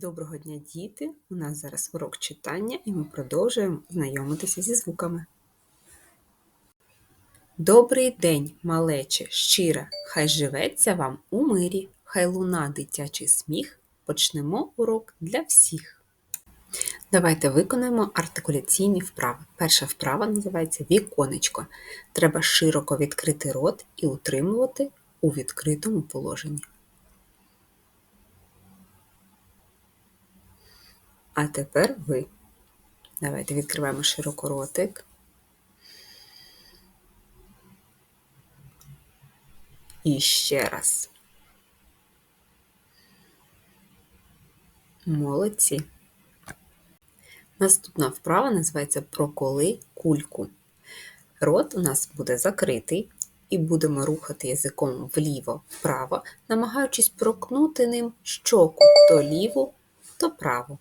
Доброго дня, діти! У нас зараз урок читання і ми продовжуємо знайомитися зі звуками. Добрий день, малече, щира, хай живеться вам у мирі, хай луна дитячий сміх. Почнемо урок для всіх. Давайте виконаємо артикуляційні вправи. Перша вправа називається віконечко. Треба широко відкрити рот і утримувати у відкритому положенні. А тепер ви. Давайте відкриваємо широко ротик. І ще раз. Молодці. Наступна вправа називається Проколи кульку. Рот у нас буде закритий, і будемо рухати язиком вліво-вправо, намагаючись прокнути ним щоку то ліву, то праву.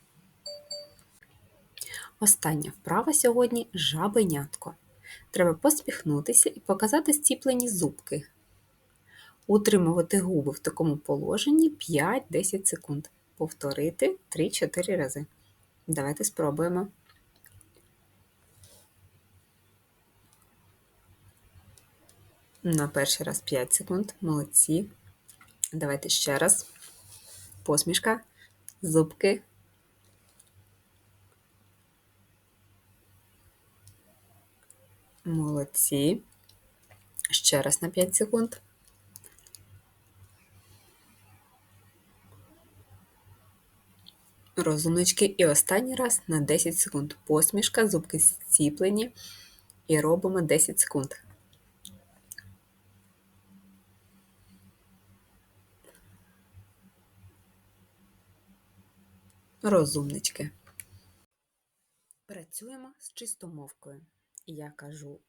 Остання вправа сьогодні жабенятко. Треба посміхнутися і показати стіплені зубки. Утримувати губи в такому положенні 5-10 секунд. Повторити 3-4 рази. Давайте спробуємо. На перший раз 5 секунд. Молодці. Давайте ще раз. Посмішка, зубки. Молодці. Ще раз на 5 секунд. Розумнички. І останній раз на 10 секунд. Посмішка, зубки зціплені. І робимо 10 секунд. Розумнички. Працюємо з чистомовкою. Я кажу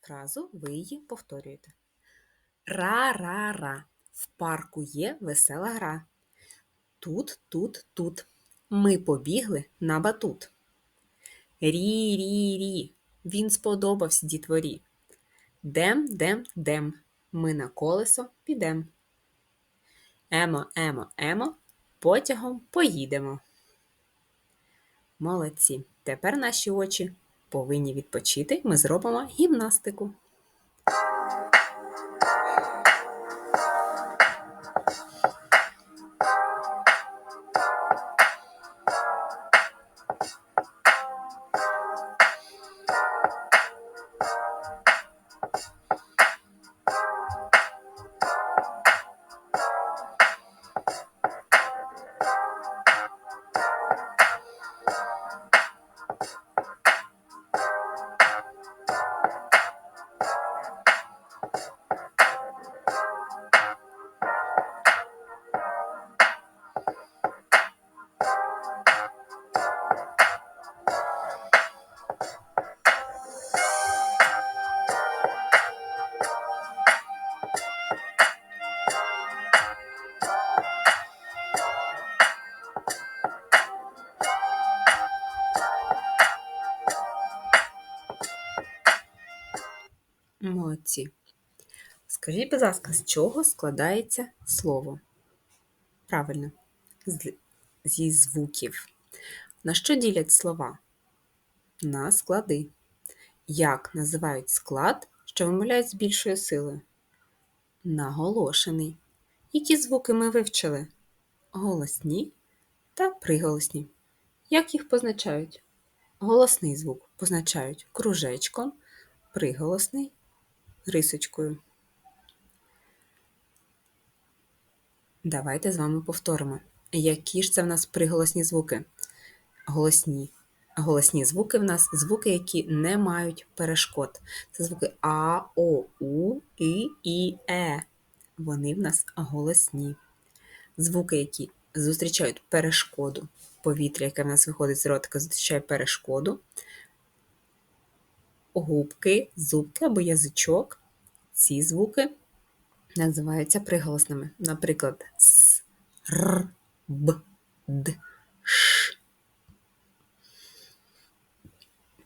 фразу, ви її повторюєте. Ра-ра-ра. В парку є весела гра. Тут, тут, тут. Ми побігли на батут. Рі-рі-рі. Він сподобався дітворі. Дем, дем, дем. Ми на колесо підем. Емо, емо, емо. Потягом поїдемо. Молодці. Тепер наші очі повинні відпочити. Ми зробимо гімнастику. Молодці. Скажіть, будь ласка, з чого складається слово? Правильно, зі звуків. На що ділять слова? На склади. Як називають склад, що вимовляють з більшою силою? Наголошений. Які звуки ми вивчили? Голосні та приголосні. Як їх позначають? Голосний звук позначають кружечком, приголосний рисочкою. Давайте з вами повторимо. Які ж це в нас приголосні звуки? Голосні. Голосні звуки в нас звуки, які не мають перешкод. Це звуки А, О, У, І, І, Е. Вони в нас голосні. Звуки, які зустрічають перешкоду. Повітря, яке в нас виходить з ротика, зустрічає перешкоду. Губки, зубки або язичок. Ці звуки називаються приголосними. Наприклад, С, Р, Б, Д, Ш.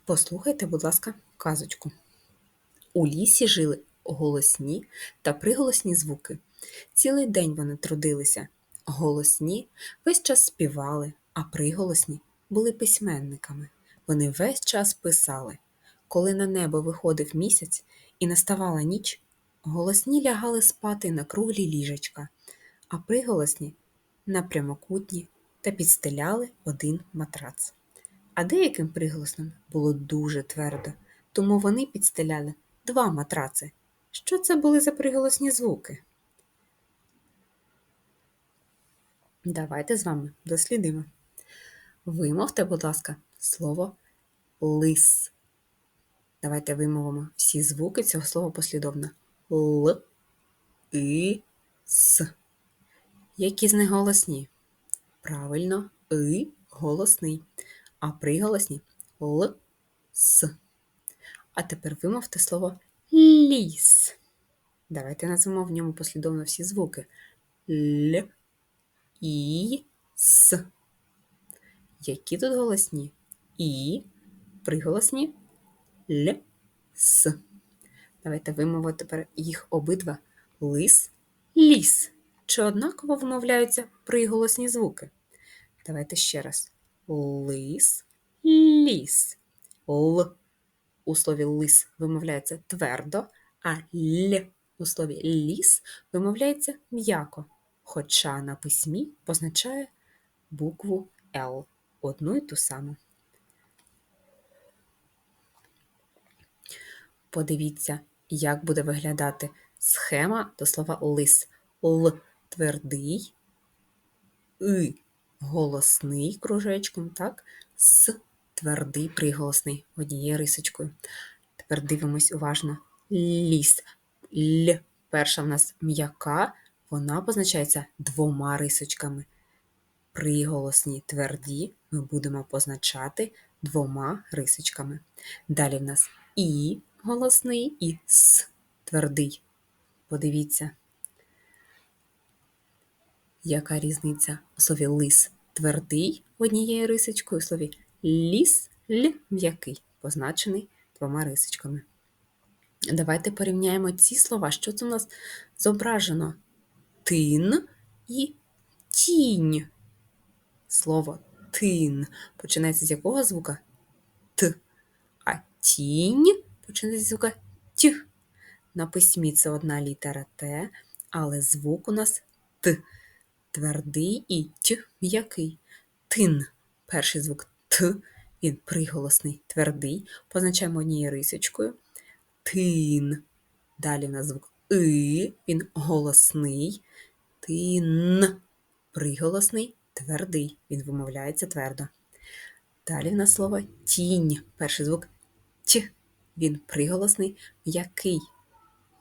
Послухайте, будь ласка, казочку. У лісі жили голосні та приголосні звуки. Цілий день вони трудилися, Голосні весь час співали, а приголосні були письменниками. Вони весь час писали. Коли на небо виходив місяць і наставала ніч, голосні лягали спати на круглі ліжечка, а приголосні на прямокутні та підстеляли один матрац. А деяким приголосним було дуже твердо, тому вони підстеляли два матраци. Що це були за приголосні звуки? Давайте з вами дослідимо. Вимовте, будь ласка, слово лис. Давайте вимовимо всі звуки цього слова послідовно. Л, і, с. Які з них голосні? Правильно, и голосний, а приголосні л, с. А тепер вимовте слово ліс. Давайте назвемо в ньому послідовно всі звуки. Л, і, с. Які тут голосні? І, приголосні Л. Давайте вимовимо тепер їх обидва лис, ліс. Чи однаково вимовляються приголосні звуки? Давайте ще раз. Лис, ліс. Л у слові лис вимовляється твердо, а л у слові ліс вимовляється м'яко, хоча на письмі позначає букву Л одну і ту саму. Подивіться, як буде виглядати схема до слова лис. Л твердий, и голосний кружечком, так? С твердий приголосний однією рисочкою. Тепер дивимось уважно. Ліс. Л. Перша в нас м'яка, вона позначається двома рисочками. Приголосні тверді ми будемо позначати двома рисочками. Далі в нас і голосний і с твердий. Подивіться, яка різниця у слові лис твердий однією рисочкою, у слові ліс л м'який, позначений двома рисочками. Давайте порівняємо ці слова. Що це у нас зображено? Тин і тінь. Слово тин починається з якого звука? Т. А тінь з звука Т. На письмі це одна літера Т, але звук у нас Т. Твердий і Т м'який. Тин. Перший звук Т, він приголосний, твердий. Позначаємо однією рисочкою. Тин. Далі в нас звук И, він голосний. Тин. Приголосний, твердий. Він вимовляється твердо. Далі в нас слово тінь. Перший звук Т. Він приголосний, м'який,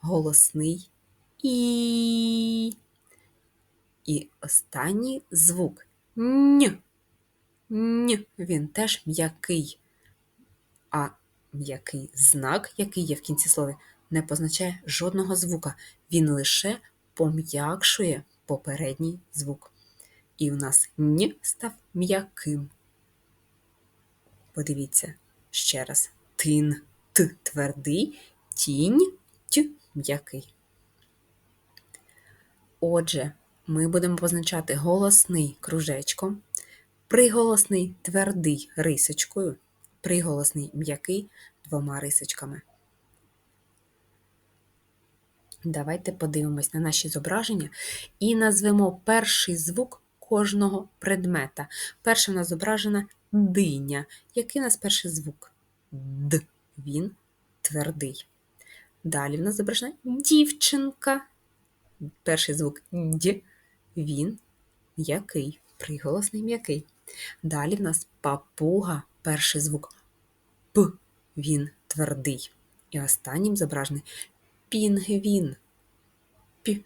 голосний і. І останній звук Н. Н. Він теж м'який. А м'який знак, який є в кінці слова, не позначає жодного звука. Він лише пом'якшує попередній звук. І у нас Н став м'яким. Подивіться ще раз. Тин, т твердий, тінь, т м'який. Отже, ми будемо позначати голосний кружечком, приголосний твердий рисочкою, приголосний м'який двома рисочками. Давайте подивимось на наші зображення і назвемо перший звук кожного предмета. Перша в нас зображена диня. Який у нас перший звук? Д. Він твердий. Далі в нас зображена дівчинка. Перший звук Д. Він м'який, приголосний м'який. Далі в нас папуга, перший звук П. Він твердий. І останнім зображений пінгвін. П.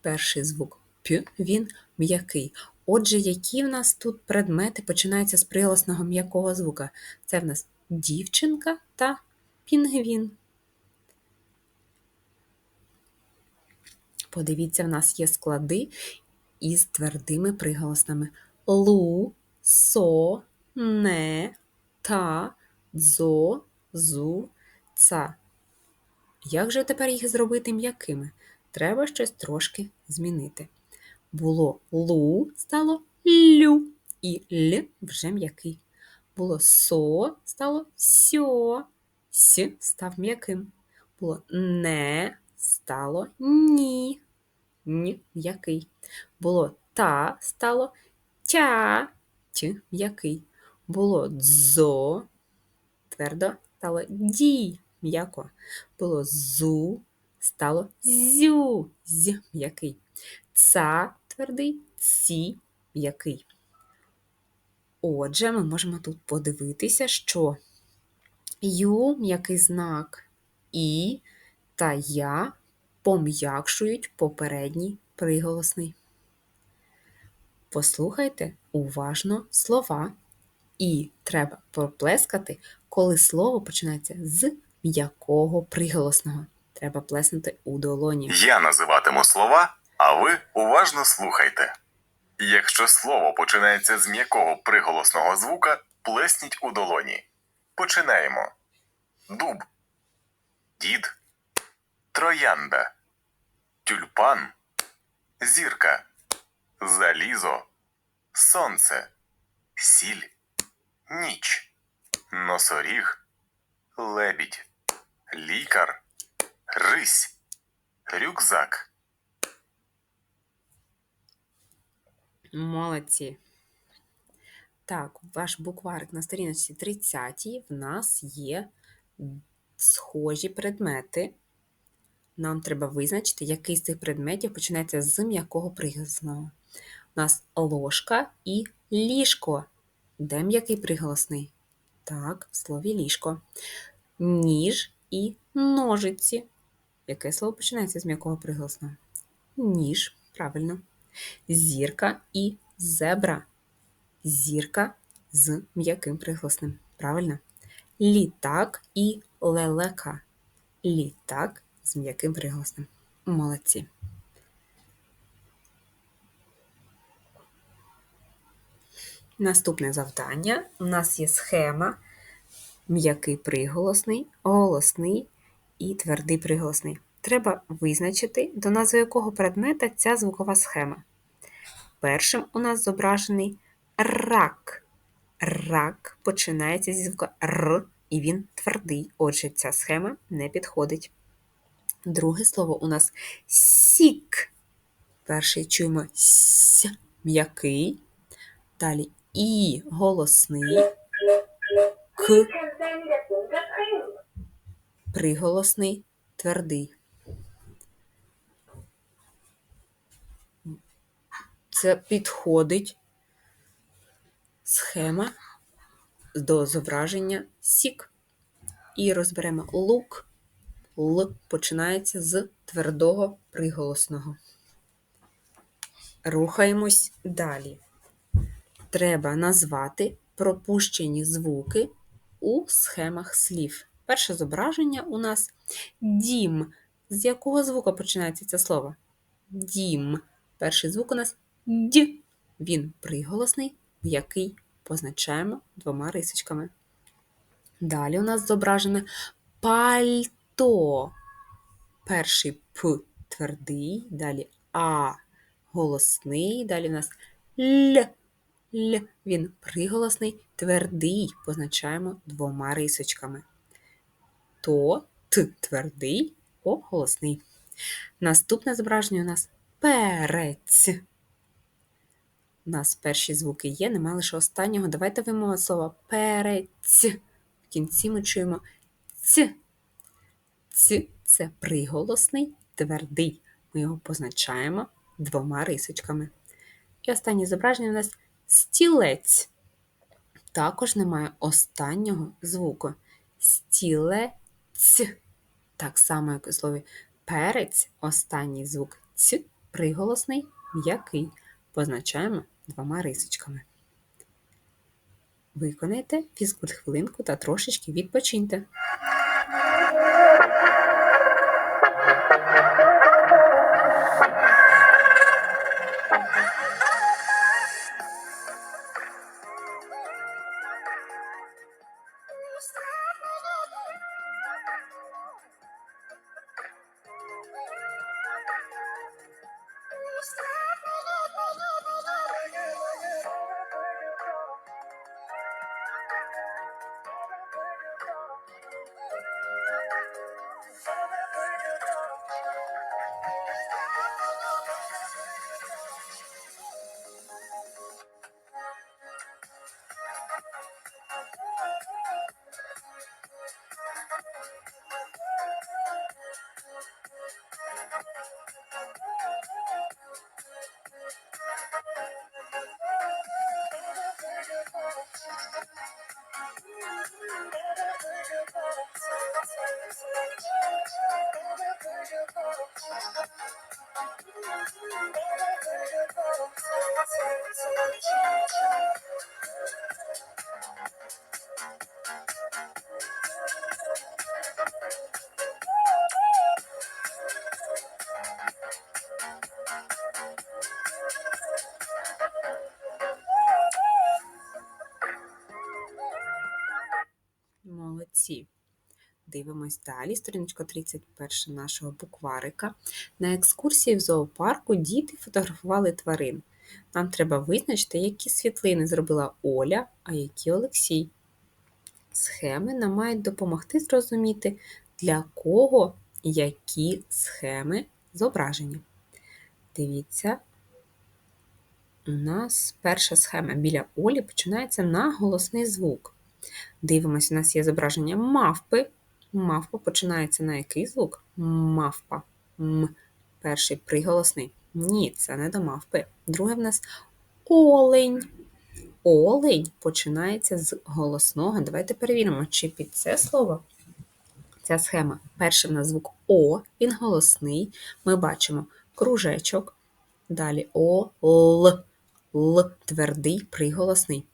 Перший звук П. Він м'який. Отже, які в нас тут предмети починаються з приголосного м'якого звука? Це в нас дівчинка та пінгвін. Подивіться, в нас є склади із твердими приголосними лу, со, не, та, дзо, зу, ца. Як же тепер їх зробити м'якими? Треба щось трошки змінити. Було лу, стало лю. І л вже м'який. Було со, стало сьо. С став м'яким. Було не, стало ні. Н м'який. Було та, стало тя. Т м'який. Було дзо, твердо, стало ді, м'яко. Було зу, стало зю, з м'який. Ца твердий, ці м'який. Отже, ми можемо тут подивитися, що ю м'який знак і та я пом'якшують попередній приголосний. Послухайте уважно слова, і треба проплескати, коли слово починається з м'якого приголосного. Треба плеснути у долоні. Я називатиму слова, а ви уважно слухайте. Якщо слово починається з м'якого приголосного звука, плесніть у долоні. Починаємо. Дуб, дід, троянда, тюльпан, зірка, залізо, сонце, сіль, ніч, носоріг, лебідь, лікар, рись, рюкзак. Молодці. Так, ваш букварик на сторіночці 30 в нас є схожі предмети. Нам треба визначити, який з цих предметів починається з м'якого приголосного. У нас ложка і ліжко. Де м'який приголосний? Так, в слові ліжко. Ніж і ножиці. Яке слово починається з м'якого приголосного? Ніж, правильно. Зірка і зебра. Зірка з м'яким приголосним. Правильно? Літак і лелека. Літак з м'яким приголосним. Молодці. Наступне завдання. У нас є схема м'який приголосний, голосний і твердий приголосний. Треба визначити, до назви якого предмета ця звукова схема. Першим у нас зображений рак. Рак починається зі звука Р, і він твердий. Отже, ця схема не підходить. Друге слово у нас сік. Перший чуємо с, м'який. Далі і голосний. К приголосний, твердий. Це підходить схема до зображення сік. І розберемо лук. Л починається з твердого приголосного. Рухаємось далі. Треба назвати пропущені звуки у схемах слів. Перше зображення у нас дім. З якого звука починається це слово? Дім. Перший звук у нас д. Він приголосний, м'який позначаємо двома рисочками. Далі у нас зображене пальто. Перший П твердий, далі А голосний, далі у нас Л. Л. Він приголосний, твердий, позначаємо двома рисочками. То Т твердий, О голосний. Наступне зображення у нас перець. У нас перші звуки є, немає лише останнього. Давайте вимовимо слово перець. В кінці ми чуємо ц. Ц це приголосний, твердий. Ми його позначаємо двома рисочками. І останнє зображення у нас стілець. Також немає останнього звуку. Стілець. Так само, як у слові перець, останній звук ц, приголосний, м'який. Позначаємо двома рисочками. Виконайте фізкульт хвилинку та трошечки відпочиньте. Молодці. Дивимось далі, сторіночка 31 нашого букварика. На екскурсії в зоопарку діти фотографували тварин. Нам треба визначити, які світлини зробила Оля, а які Олексій. Схеми нам мають допомогти зрозуміти, для кого які схеми зображені. Дивіться, у нас перша схема біля Олі починається на голосний звук. Дивимося, у нас є зображення мавпи. Мавпа починається на який звук? Мавпа. М. Перший приголосний. Ні, це не до мавпи. Друге в нас олень. Олень починається з голосного. Давайте перевіримо, чи під це слово ця схема. Перший в нас звук О, він голосний. Ми бачимо кружечок. Далі О, Л. Л твердий приголосний.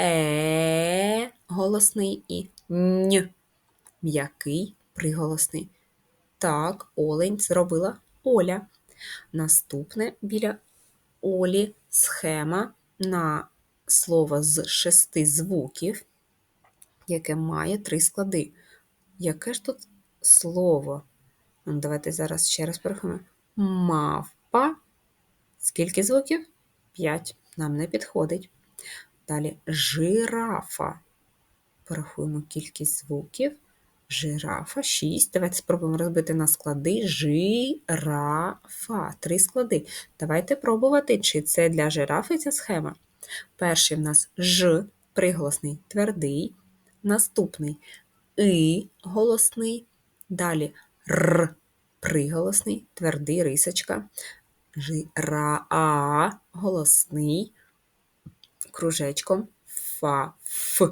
Е голосний і Н м'який приголосний. Так, олень зробила Оля. Наступне біля Олі схема на слово з шести звуків, яке має три склади. Яке ж тут слово? Ну, Давайте зараз ще раз порахуємо. Мавпа. Скільки звуків? П'ять. Нам не підходить. Далі жирафа. Порахуємо кількість звуків. Жирафа 6. Давайте спробуємо розбити на склади. Жирафа. Три склади. Давайте пробувати, чи це для жирафи ця схема. Перший в нас Ж, приголосний твердий. Наступний И голосний. Далі Р, приголосний, твердий рисочка. Жира, голосний, кружечком. Фа, Ф,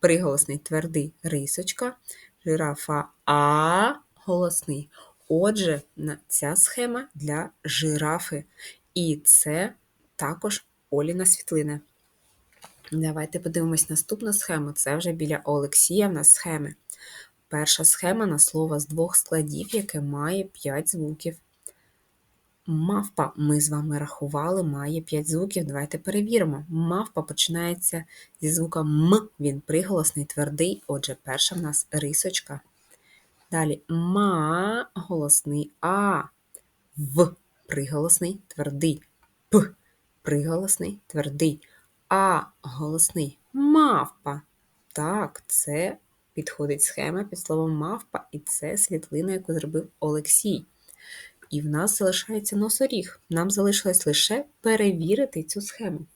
приголосний, твердий рисочка. Жирафа А голосний. Отже, ця схема для жирафи. І це також Оліна світлина. Давайте подивимось наступну схему. Це вже біля Олексія в нас схеми. Перша схема на слово з двох складів, яке має 5 звуків. Мавпа ми з вами рахували, має 5 звуків. Давайте перевіримо. Мавпа починається зі звука М, він приголосний, твердий. Отже, перша в нас рисочка. Далі ма голосний А. В приголосний, твердий. П приголосний, твердий. А голосний мавпа. Так, це підходить схема під словом мавпа, і це світлина, яку зробив Олексій. І в нас залишається носоріг. Нам залишилось лише перевірити цю схему.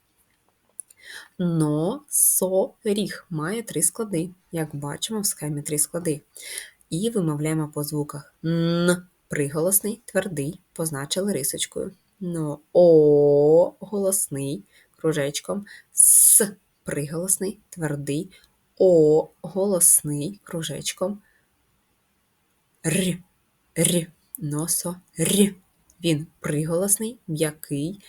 Носоріг має три склади. Як бачимо, в схемі три склади. І вимовляємо по звуках Н приголосний, твердий, позначили рисочкою. Но О голосний кружечком, С приголосний, твердий, О голосний кружечком, Р, Р, носо, Р. Він приголосний, м'який,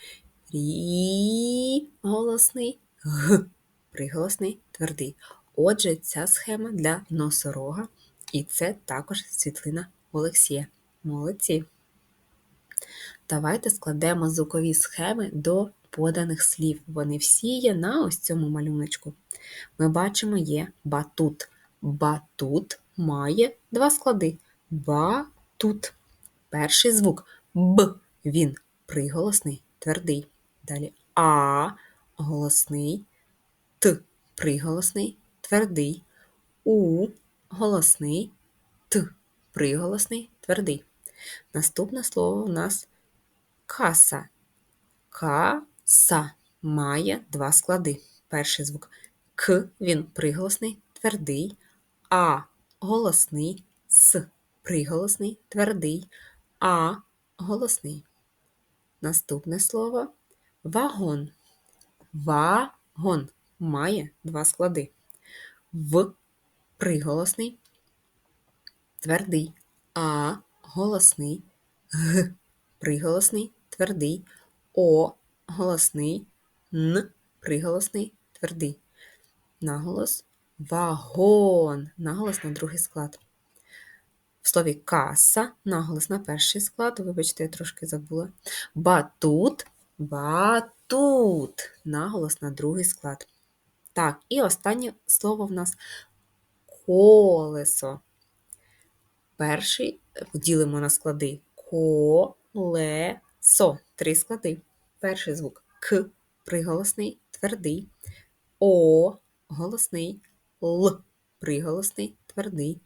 Рі голосний, Г приголосний, твердий. Отже, ця схема для носорога, і це також світлина Олексія. Молодці. Давайте складемо звукові схеми до поданих слів. Вони всі є на ось цьому малюночку. Ми бачимо, є батут. Батут має два склади. Батут. Перший звук. Б. Він приголосний, твердий. Далі А. Голосний, Т. Приголосний, твердий. У. Голосний, Т. Приголосний, твердий. Наступне слово у нас каса. Каса має два склади. Перший звук К, він приголосний, твердий, А. Голосний, С. Приголосний, твердий, А. Голосний. Наступне слово. Вагон. Вагон. Має два склади. В. Приголосний, твердий, А. Голосний, Г. Приголосний, твердий, О. Голосний, Н. Приголосний, твердий. Наголос. Вагон. Наголос на другий склад. В слові каса наголос на перший склад. Вибачте, я трошки забула. Батут, батут. Наголос на другий склад. Так, і останнє слово в нас колесо. Перший ділимо на склади колесо. Три склади. Перший звук К приголосний, твердий. О голосний, Л приголосний, твердий.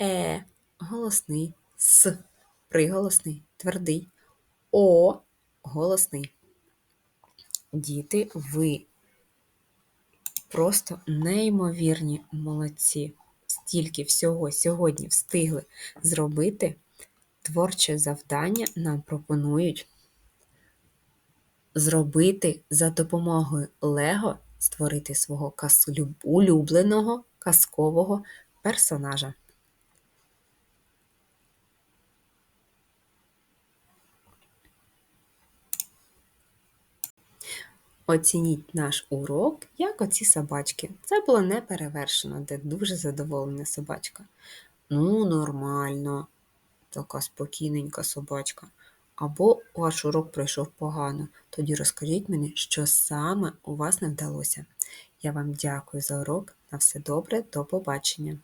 Е голосний, С приголосний, твердий. О голосний. Діти, ви просто неймовірні молодці. Стільки всього сьогодні встигли зробити. Творче завдання нам пропонують зробити за допомогою Лего створити свого улюбленого казкового персонажа. Оцініть наш урок, як оці собачки. Це було не перевершено, де дуже задоволена собачка. Ну, нормально, така спокійненька собачка. Або ваш урок пройшов погано. Тоді розкажіть мені, що саме у вас не вдалося. Я вам дякую за урок. На все добре, до побачення.